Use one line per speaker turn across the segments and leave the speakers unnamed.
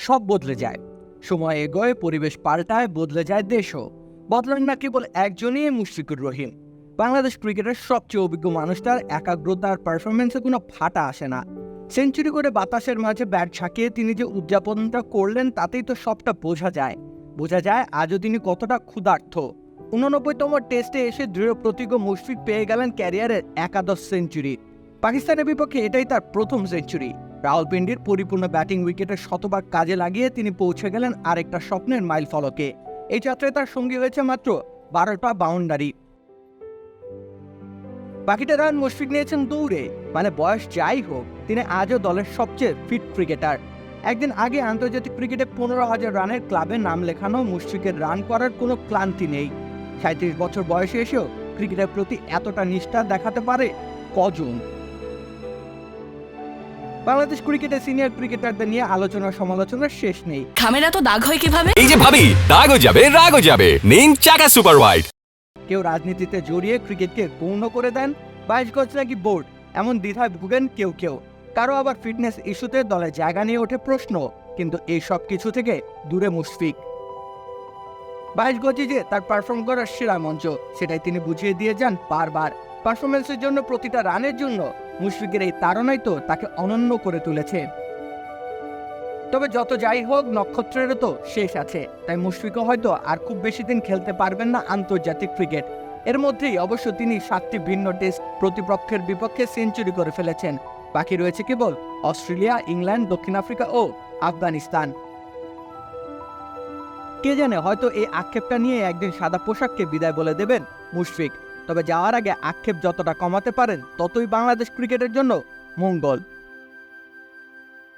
সব বদলে যায়। সময় এগোয়, পরিবেশ পাল্টায়, বদলে যায় দেশও। বদলান না কেবল একজনই মুশফিকুর রহিম। বাংলাদেশ ক্রিকেটের সবচেয়ে অভিজ্ঞ মানুষটার একাগ্রতার পারফরমেন্সে কোনো ফাটা আসে না। সেঞ্চুরি করে বাতাসের মাঝে ব্যাট ঝাঁকিয়ে তিনি যে উদযাপনটা করলেন, তাতেই তো সবটা বোঝা যায়। বোঝা যায় আজও তিনি কতটা ক্ষুধার্থ উননব্বইতম টেস্টে এসে দৃঢ় প্রতিজ্ঞ মুশফিক পেয়ে গেলেন ক্যারিয়ারের একাদশ সেঞ্চুরি পাকিস্তানের বিপক্ষে এটাই তার প্রথম সেঞ্চুরি রাওয়ালপিন্ডির পরিপূর্ণ ব্যাটিং উইকেটের শতভাগ কাজে লাগিয়ে তিনি পৌঁছে গেলেন আরেকটা স্বপ্নের মাইল ফলকে। এই যাত্রায় তার সঙ্গী হয়েছে মাত্র বারোটা বাউন্ডারি। বাকিটা রান মুশফিক নিয়েছেন দৌড়ে মানে বয়স যাই হোক, তিনি আজও দলের সবচেয়ে ফিট ক্রিকেটার। একদিন আগে আন্তর্জাতিক ক্রিকেটে পনেরো হাজার রানের ক্লাবে নাম লেখানো মুশফিকের রান করার কোনো ক্লান্তি নেই। সাঁত্রিশ বছর বয়সে এসেও ক্রিকেটের প্রতি এতটা নিষ্ঠা দেখাতে পারে কজন? বাংলাদেশ ক্রিকেটে সিনিয়র ক্রিকেটারদের নিয়ে আলোচনা সমালোচনার শেষ নেই।
খামের এত দাগ হয় কীভাবে?
এই যে ভাবি দাগও যাবে রাগও যাবে। নিন চাকা সুপার হোয়াইট
কেউ রাজনীতিতে জড়িয়ে ক্রিকেটকে গৌণ করে দেন বাইশ গজ নাকি বোর্ড? এমন দ্বিধায় ভুগেন কেউ কেউ। কারও আবার ফিটনেস ইস্যুতে দলে জায়গা নিয়ে ওঠে প্রশ্ন কিন্তু এই সব কিছু থেকে দূরে মুশফিক। বাইশ গজে যে তার পারফর্ম করার সেরা মঞ্চ সেটাই তিনি বুঝিয়ে দিয়ে যান বারবার। পারফরমেন্সের জন্য প্রতিটা রানের জন্য মুশফিকের এই তাড়নাই তো তাকে অনন্য করে তুলেছে। তবে যত যাই হোক, নক্ষত্রেরও তো শেষ আছে। তাই মুশফিকও হয়তো আর খুব বেশি দিন খেলতে পারবেন না আন্তর্জাতিক ক্রিকেট। এর মধ্যেই অবশ্য তিনি সাতটি ভিন্ন টেস্ট প্রতিপক্ষের বিপক্ষে সেঞ্চুরি করে ফেলেছেন। বাকি রয়েছে কেবল অস্ট্রেলিয়া, ইংল্যান্ড, দক্ষিণ আফ্রিকা ও আফগানিস্তান। কে জানে, হয়তো এই আক্ষেপটা নিয়ে একদিন সাদা পোশাককে বিদায় বলে দেবেন মুশফিক। তবে যাওয়ার আগে আক্ষেপ যতটা কমাতে পারেন, ততই বাংলাদেশ ক্রিকেটের জন্য মঙ্গল।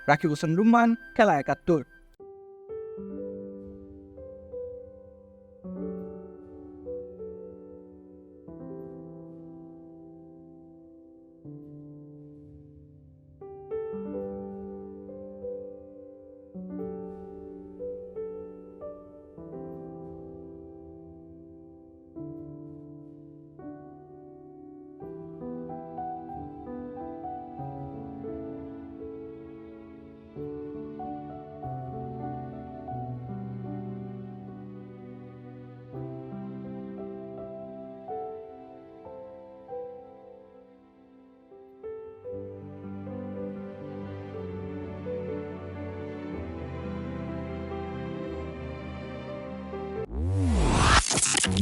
রাকিব হোসেন, রুম্মান, খেলা একাত্তর।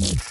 Yeah.